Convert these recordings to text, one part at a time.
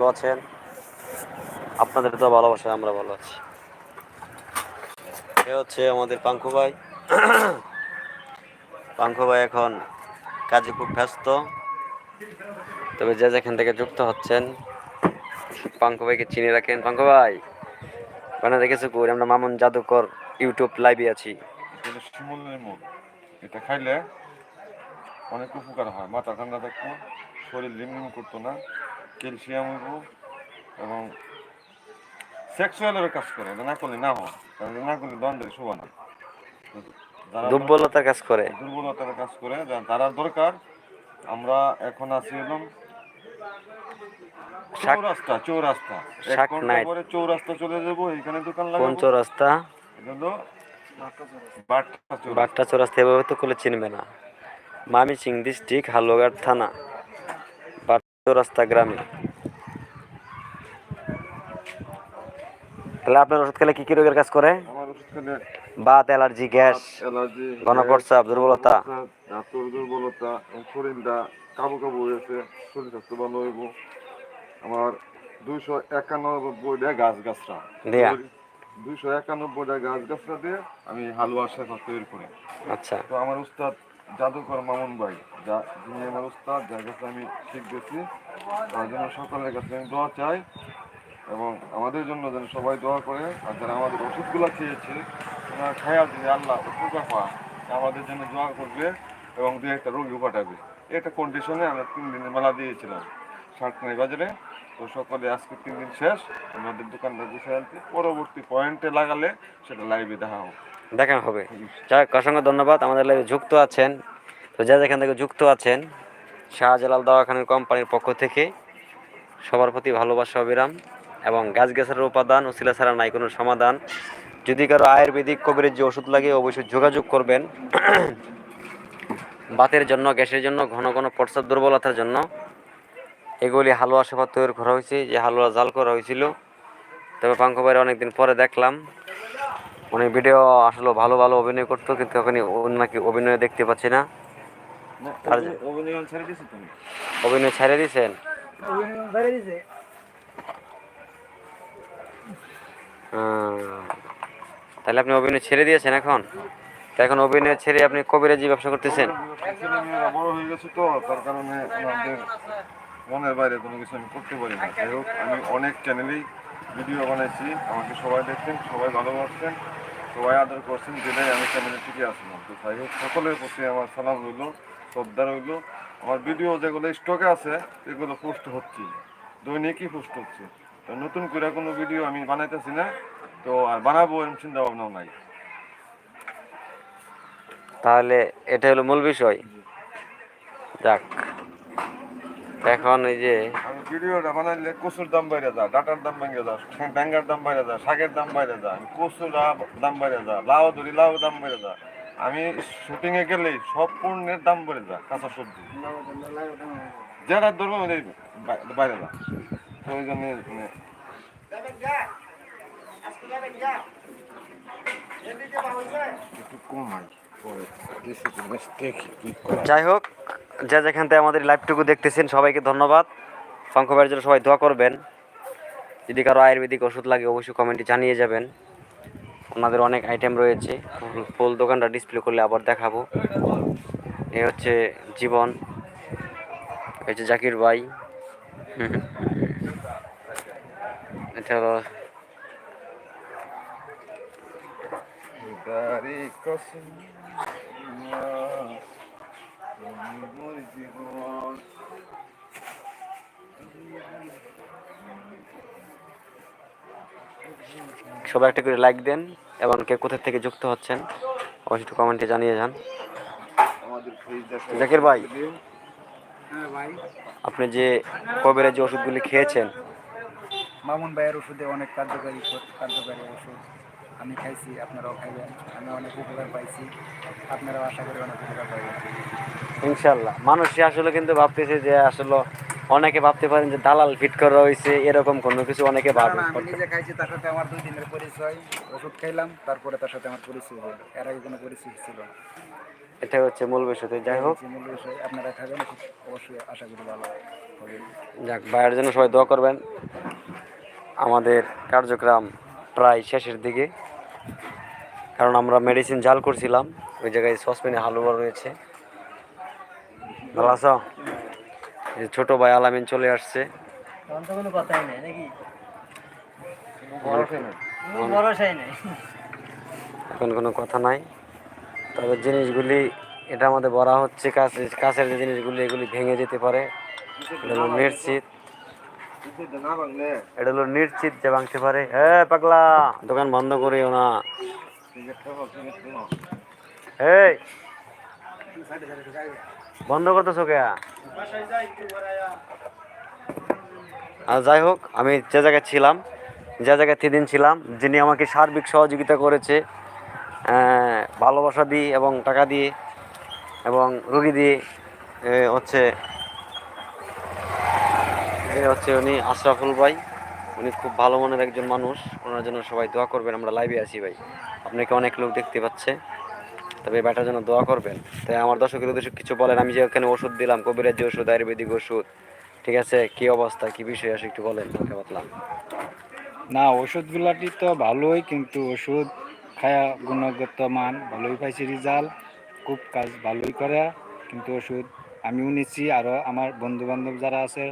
ভালো আছেন? আপনাদের তো ভালোবাসা, আমরা ভালো আছি। এ হচ্ছে আমাদের পাঙ্কু ভাই। পাঙ্কু ভাই এখন কাজে খুব ব্যস্ত। তবে যে যেখান থেকে যুক্ত হচ্ছেন, পাঙ্কু ভাইকে চিনে রাখেন। পাঙ্কু ভাই মানে দেখেছ কই আমরা মামুন জাদুকর ইউটিউব লাইভে আছি। এটা খাইলে অনেক উপকার হয়। মাথা ঠান্ডা থাকতো, শরীর লিমলিম করতো না। ক্যালসিয়াম হইব এবং সেক্সুয়ালের কাজ করে না করলে না হয় কারণ না করলে দ্বন্দ্বের শোভা না তো যারা দুর্বলতার কাজ করে। দুর্বলতার কাজ করে যারা দরকার আমরা এখন আছি এলাম চৌরাস্তা চৌরাস্তা। পরে চৌরাস্তা চলে যাব এখানে দোকান কোন লাগাবো চৌরাস্তা বাট্টা চৌরাস্তা। বাট্টা চৌরাস্তা এভাবে তো করলে চিনবে না। মামি সিং ডিস্ট্রিক্ট হালুয়াঘাট থানা। চৌরাস্তা গ্রামে। তাহলে আপনার ওষুধ খেলে কি কি রোগের কাজ করে? বাত অ্যালার্জি গ্যাস দুর্বলতা। দাঁতর দুর্বলতা শরীরটা কাবু কাবু হয়েছে শরীর স্বাস্থ্য ভালো হইব। আমার দুইশো একানব্বইটা গাছ গাছরা দেয়া। দুইশো একানব্বইটা গাছ গাছরা দিয়ে আমি হালুয়া শেখা তৈরি করি। আচ্ছা। তো আমার উস্তাদ জাদুকর মামুন ভাই, যা যিনি আমার উস্তাদ যার কাছে আমি শিখতেছি তার জন্য সকলের কাছে আমি দোয়া চাই এবং আমাদের জন্য যেন সবাই দোয়া করে, আর যারা আমাদের ওষুধগুলো খেয়েছে, ওনারা খায়ার যদি আল্লাহ উপকার আমাদের জন্য দোয়া করবে এবং দু একটা রোগী পাঠাবে এটা কন্ডিশনে আমরা তিন দিনের মেলা দিয়েছিলাম সাতনাই বাজারে। তো সকলে আজকে তিন দিন শেষ। আমাদের দোকানটা গুছিয়ে আনতে পরবর্তী পয়েন্টে লাগালে সেটা লাইভে দেখা হবে। দেখানো হবে। যাই হোক, অসংখ্য ধন্যবাদ। আমাদের লাইভে যুক্ত আছেন। তো যা যেখান থেকে যুক্ত আছেন শাহজালাল দাওয়াখানের কোম্পানির পক্ষ থেকে সবার প্রতি ভালোবাসা অবিরাম এবং গাছ গাছের উপাদান উসিলা ছাড়া নাই কোনো সমাধান। যদি কারও আয়ুর্বেদিক কবিরের যে ওষুধ লাগে অবশ্যই যোগাযোগ করবেন। বাতের জন্য গ্যাসের জন্য ঘন ঘন প্রস্রাব দুর্বলতার জন্য। এগুলি হালুয়া সেবা তৈরি করা হয়েছে যে হালুয়া জাল করা হয়েছিল। তবে পাঙ্কু বাইরে অনেকদিন পরে দেখলাম উনি ভিডিও আসলে ভালো ভালো অভিনয় করতো কিন্তু এখন নাকি অভিনয় দেখতে পাচ্ছি না। অভিনয় ছেড়ে দিছি তুমি অভিনয় ছেড়ে দিয়েছেন? তাহলে আপনি অভিনয় ছেড়ে দিয়েছেন এখন? তো এখন অভিনয় ছেড়ে আপনি কবিরাজি ব্যবসা করতেছেন? বড় হয়ে গেছে তো তার কারণে আমাদের মনের বাইরে কোনো কিছু আমি করতে পারি না। যাই হোক, আমি অনেক চ্যানেলেই ভিডিও বানাইছি। আমাকে সবাই দেখছেন, সবাই ভালোবাসছেন, সবাই আদর করছেন, যেটাই আমি চ্যানেলে টিকে আসলাম। তো যাই হোক, সকলের প্রতি আমার সালাম রইল, শ্রদ্ধা রইল। আমার ভিডিও যেগুলো স্টকে আছে, এগুলো পোস্ট হচ্ছে। দৈনিকই পোস্ট হচ্ছে। তো নতুন করে কোনো ভিডিও আমি বানাইতেছি না। তো আর বানাবো এরকম চিন্তা ভাবনাও নাই। তাহলে এটা হলো মূল বিষয়। যাক। এখন এই যে আমি ভিডিওটা বানাইলে কচুর দাম বাইরে যা ডাটার দাম ভেঙে যা ব্যাঙ্গার দাম বাইরে যা শাকের দাম বাইরে যা আমি কচুর দাম বাইরে যা লাউ ধরি লাউ দাম বাইরে যা। আমি শুটিং এ গেলেই সব পণ্যের দাম বেড়ে যা কাঁচা সবজি। যেটা ধরবো আমি বাই- বাইরে যা। তো ওই জন্য মানে একটু কমাই পরে দেখি যাই হোক যে যেখান থেকে আমাদের লাইভটুকু দেখতেছেন, সবাইকে ধন্যবাদ। ভাইয়ের জন্য সবাই দোয়া করবেন। যদি কারও আয়ুর্বেদিক ওষুধ লাগে, অবশ্যই কমেন্টে জানিয়ে যাবেন। ওনাদের অনেক আইটেম রয়েছে। ফুল- দোকানটা ডিসপ্লে করলে আবার দেখাবো। এ হচ্ছে জীবন। হচ্ছে জাকির ভাই। এটা হলো মোর জীবন সবাই একটা করে লাইক দেন এবং কে কোথা থেকে যুক্ত হচ্ছেন অবশ্যই একটু কমেন্টে জানিয়ে যান। জাকির ভাই হ্যাঁ আপনি যে কবিরা যে ওষুধগুলি খেয়েছেন মামুন ভাইয়ের ওষুধে অনেক কার্যকারী কার্যকারী ওষুধ। আমি খাইছি আপনারাও খাইবেন। আমি অনেক উপকার পাইছি। আপনারাও আশা করি অনেক উপকার পাইবেন। ইনশাল্লাহ। মানুষ আসলে কিন্তু ভাবতেছে যে আসলে অনেকে ভাবতে পারেন যে দালাল ফিট করা হয়েছে এরকম কোনো কিছু অনেকে না, ভাবে আমি নিজে খাইছি তার সাথে আমার দুই দিনের পরিচয় ওষুধ খাইলাম তারপরে তার সাথে আমার পরিচয় হলো। এর আগে কোনো পরিচয় ছিল না। এটা হচ্ছে মূল বিষয়তে যাই হোক। মূল বিষয়। আপনারা খাবেন অবশ্যই আশা করি ভালো হবে। যাক ভাইয়ের জন্য সবাই দোয়া করবেন। আমাদের কার্যক্রম প্রায় শেষের দিকে। কারণ আমরা মেডিসিন জাল করছিলাম ওই জায়গায় সসপ্যানে হালুয়া রয়েছে। ভালো আছো ছোট ভাই আলামিন চলে আসছে। এখন কোনো কথা নাই। তবে জিনিসগুলি এটা আমাদের বলা হচ্ছে কাছে কাছের যে জিনিসগুলি এগুলি ভেঙে যেতে পারে। নিশ্চিত এটা হলো নিশ্চিত যে ভাঙতে পারে। এ পাগলা। দোকান বন্ধ করিও না। এই। বন্ধ করতেছো কে? আর যাই হোক আমি যে জায়গায় ছিলাম যে জায়গায় সেদিন ছিলাম যিনি আমাকে সার্বিক সহযোগিতা করেছে ভালোবাসা দিয়ে এবং টাকা দিয়ে এবং রুগী দিয়ে হচ্ছে এ হচ্ছে উনি আশরাফুল ভাই। উনি খুব ভালো মনের একজন মানুষ। ওনার জন্য সবাই দোয়া করবেন, আমরা লাইভে আছি ভাই। আপনাকে অনেক লোক দেখতে পাচ্ছে। তবে ব্যাটার জন্য দোয়া করবেন। তাই আমার দর্শকের উদ্দেশ্যে কিছু বলেন। আমি যে ওখানে ওষুধ দিলাম, কবিরাজ যে ওষুধ, আয়ুর্বেদিক ওষুধ, ঠিক আছে? কি অবস্থা, কি বিষয় আছে একটু বলেন হালকা পাতলা না, ওষুধগুলাটি তো ভালোই, কিন্তু ওষুধ খায়া গুণগত মান ভালোই পাইছি রেজাল্ট। খুব কাজ ভালোই করে, কিন্তু ওষুধ আমিও নিচ্ছি আরও আমার বন্ধু বান্ধব যারা আছে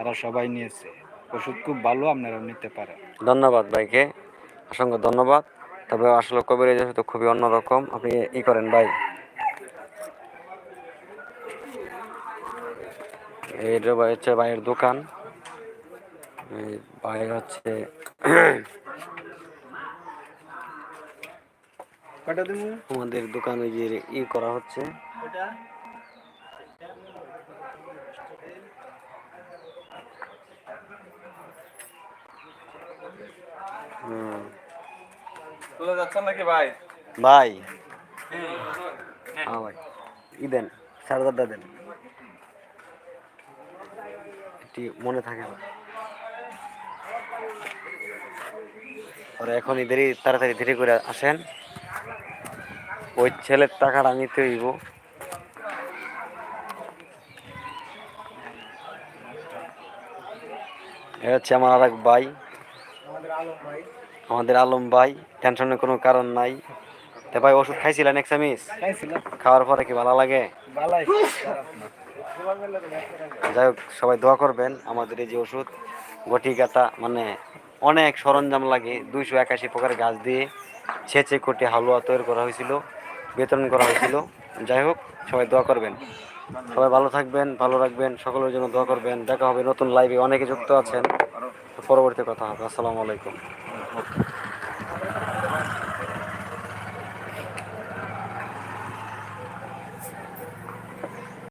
তারা সবাই নিয়েছে। ওষুধ খুব ভালো আপনারা নিতে পারেন। ধন্যবাদ ভাইকে। অসংখ্য ধন্যবাদ। তবে আসলে কবিরাজ ওষুধ তো খুবই অন্যরকম আপনি ই করেন ভাই। এইটা ভাই হচ্ছে ভাইয়ের দোকান। এই ভাই হচ্ছে আমাদের দোকানে যে ই করা হচ্ছে। চলে যাচ্ছেন নাকি ভাই? ভাই। হ্যাঁ। ভাই। ই দেন সাড়ে চারটা দেন। এটি মনে থাকে না। ওরা এখন ইদেরই তাড়াতাড়ি ধীরে করে আসেন। ওই ছেলের টাকাটা নিতে হইব। এ হচ্ছে আমার আর এক ভাই। আমাদের আলম ভাই টেনশনের কোনো কারণ নাই। তা ভাই ওষুধ খাইছিলেন এক্সামিস খাইছিলাম। খাওয়ার পরে কি ভালো লাগে? যাই হোক সবাই দোয়া করবেন আমাদের এই যে ওষুধ গটি কাটা মানে অনেক সরঞ্জাম লাগে দুইশো একাশি প্রকার গাছ দিয়ে ছেঁচে কোটে হালুয়া তৈরি করা হয়েছিল বিতরণ করা হয়েছিল। যাই হোক সবাই দোয়া করবেন। সবাই ভালো থাকবেন ভালো রাখবেন সকলের জন্য দোয়া করবেন। দেখা হবে নতুন লাইভে অনেকে যুক্ত আছেন। পরবর্তী কথা হবে। আসসালামু আলাইকুম।